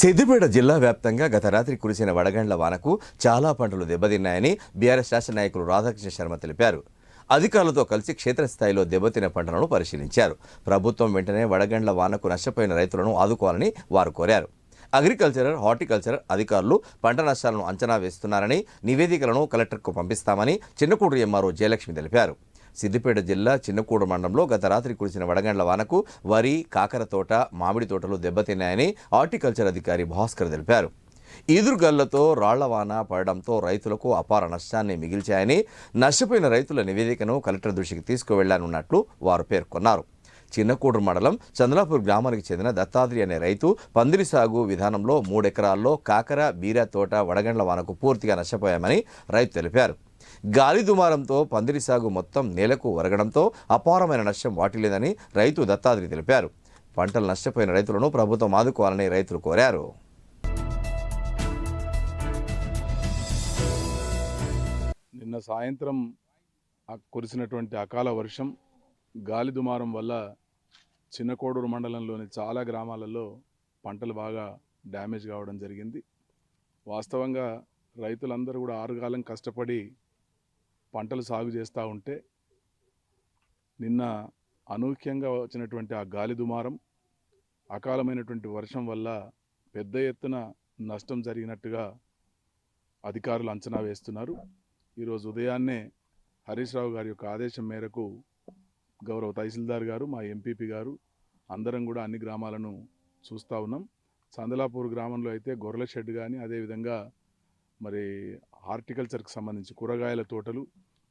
సిద్దిపేట జిల్లా వ్యాప్తంగా గత రాత్రి కురిసిన వడగండ్ల వానకు చాలా పంటలు దెబ్బతిన్నాయని బీఆర్ఎస్ శాసన నాయకులు రాధాకృష్ణ శర్మ తెలిపారు. అధికారులతో కలిసి క్షేత్రస్థాయిలో దెబ్బతిన్న పంటలను పరిశీలించారు. ప్రభుత్వం వెంటనే వడగండ్ల వానకు నష్టపోయిన రైతులను ఆదుకోవాలని వారు కోరారు. అగ్రికల్చరల్ హార్టికల్చర్ అధికారులు పంట నష్టాలను అంచనా వేస్తున్నారని నివేదికలను కలెక్టర్కు పంపిస్తామని చిన్నకూడు ఎంఆర్ఓ జయలక్ష్మి తెలిపారు. సిద్దిపేట జిల్లా చిన్నకూడ మండలంలో గత రాత్రి కురిసిన వడగండ్ల వానకు వరి కాకర తోట మామిడి తోటలు దెబ్బతిన్నాయని హార్టికల్చర్ అధికారి భాస్కర్ తెలిపారు. ఈదురుగళ్ళతో రాళ్ళ వాన పడడంతో రైతులకు అపార నష్టాన్ని మిగిల్చాయని నష్టపోయిన రైతుల నివేదికను కలెక్టర్ దృష్టికి తీసుకువెళ్ళానున్నట్లు వారు పేర్కొన్నారు. చిన్నకూడు మండలం చంద్రాపూర్ గ్రామానికి చెందిన దత్తాద్రి అనే రైతు పందిరి సాగు విధానంలో మూడెకరాల్లో కాకర బీర తోట వడగండ్ల వానకు పూర్తిగా నష్టపోయామని రైతు తెలిపారు. గాలి దుమారంతో పందిరి సాగు మొత్తం నేలకు ఒరగడంతో అపారమైన నష్టం వాటిల్లేదని రైతు దత్తాద్రి తెలిపారు. పంటలు నష్టపోయిన రైతులను ప్రభుత్వం ఆదుకోవాలని రైతులు కోరారు. నిన్న సాయంత్రం కురిసినటువంటి అకాల వర్షం గాలి దుమారం వల్ల చిన్నకోడూరు మండలంలోని చాలా గ్రామాలలో పంటలు బాగా డ్యామేజ్ కావడం జరిగింది. వాస్తవంగా రైతులందరూ కూడా ఆరుగాలం కష్టపడి పంటలు సాగు చేస్తూ ఉంటే నిన్న అనూహ్యంగా వచ్చినటువంటి ఆ గాలి దుమారం అకాలమైనటువంటి వర్షం వల్ల పెద్ద ఎత్తున నష్టం జరిగినట్టుగా అధికారులు అంచనా వేస్తున్నారు. ఈరోజు ఉదయాన్నే హరీష్ రావు గారి యొక్క ఆదేశం మేరకు గౌరవ తహసీల్దార్ గారు మా ఎంపీపీ గారు అందరం కూడా అన్ని గ్రామాలను చూస్తూ ఉన్నాం. సందలాపూర్ గ్రామంలో అయితే గొర్రెల షెడ్ కానీ అదేవిధంగా మరి హార్టికల్చర్కి సంబంధించి కూరగాయల తోటలు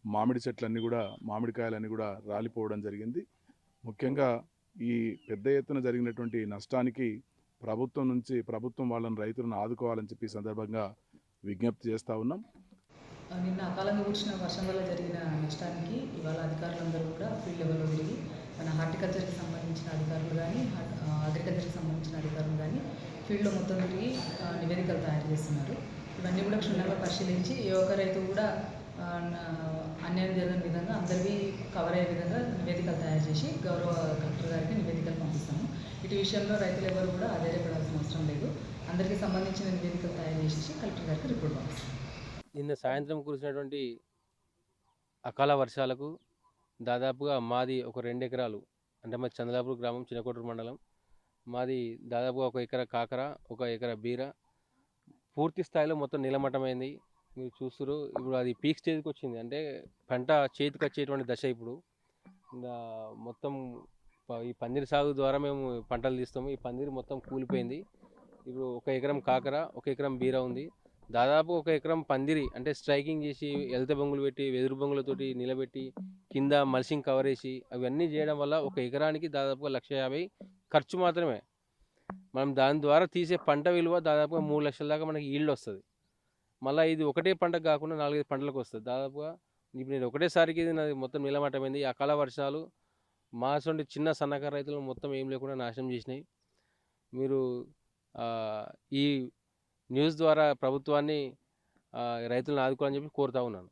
మామిడి చెట్లన్నీ కూడా మామిడికాయలన్నీ కూడా రాలిపోవడం జరిగింది. ముఖ్యంగా ఈ పెద్ద ఎత్తున జరిగినటువంటి నష్టానికి ప్రభుత్వం నుంచి ప్రభుత్వం వాళ్ళని రైతులను ఆదుకోవాలని చెప్పి సందర్భంగా విజ్ఞప్తి చేస్తూ ఉన్నాం. నిన్న అకాలంగా కురిసిన వర్షం వల్ల జరిగిన నష్టానికి ఇవాళ అధికారులందరూ కూడా ఫీల్డ్ లెవెల్లో తిరిగి మన హార్టికల్చర్కి సంబంధించిన అధికారులు కానీ అగ్రికల్చర్కి సంబంధించిన అధికారులు కానీ ఫీల్డ్లో మొత్తం తిరిగి నివేదికలు తయారు చేస్తున్నారు. ఇవన్నీ కూడా క్షుణ్ణంగా పరిశీలించి ఏ ఒక్క రైతు కూడా అన్యాయం జరిగిన విధంగా అందరివి కవర్ అయ్యే విధంగా నివేదికలు తయారు చేసి గౌరవ కలెక్టర్ గారికి నివేదికలు పంపిస్తాము. ఇటు విషయంలో రైతులు ఎవరు కూడా ఆధారపడాల్సిన అవసరం లేదు. అందరికీ సంబంధించిన నివేదికలు తయారు చేసి కలెక్టర్ గారికి రిపోర్ట్ పంపిస్తాం నిన్న సాయంత్రం కురిసినటువంటి అకాల వర్షాలకు దాదాపుగా మాది ఒక రెండు ఎకరాలు అంటే మా చంద్రలాపూర్ గ్రామం చిన్నకోటూరు మండలం. మాది దాదాపుగా ఒక ఎకరా కాకర ఒక ఎకరా బీర పూర్తి స్థాయిలో మొత్తం నీలమట్టమైంది మీరు చూస్తారు ఇప్పుడు అది పీక్ స్టేజ్కి వచ్చింది అంటే పంట చేతికి వచ్చేటువంటి దశ ఇప్పుడు. ఇంకా మొత్తం ప- ఈ పందిరి సాగు ద్వారా మేము పంటలు తీస్తాము. ఈ పందిరి మొత్తం కూలిపోయింది. ఇప్పుడు ఒక ఎకరం కాకర ఒక ఎకరం బీర ఉంది. దాదాపు ఒక ఎకరం పందిరి అంటే స్ట్రైకింగ్ చేసి ఎలత బొంగులు పెట్టి వెదురు బొంగులతోటి నిలబెట్టి కింద మల్సింగ్ కవర్ వేసి అవన్నీ చేయడం వల్ల ఒక ఎకరానికి దాదాపుగా లక్ష యాభై ఖర్చు మాత్రమే. మనం దాని ద్వారా తీసే పంట విలువ దాదాపుగా మూడు లక్షల దాకా మనకి ఈల్డ్ వస్తుంది. మళ్ళీ ఇది ఒకటే పంట కాకుండా నాలుగైదు పంటలకు వస్తుంది. దాదాపుగా ఇప్పుడు నేను ఒకటేసారికి ఇది నాది మొత్తం నిలమట్టమైంది అకాల వర్షాలు మాసండి చిన్న సన్నకారు రైతులు మొత్తం ఏం లేకుండా నాశనం చేసినాయి. మీరు ఈ న్యూస్ ద్వారా ప్రభుత్వాన్ని రైతులను ఆదుకోవాలని చెప్పి కోరుతా ఉన్నాను.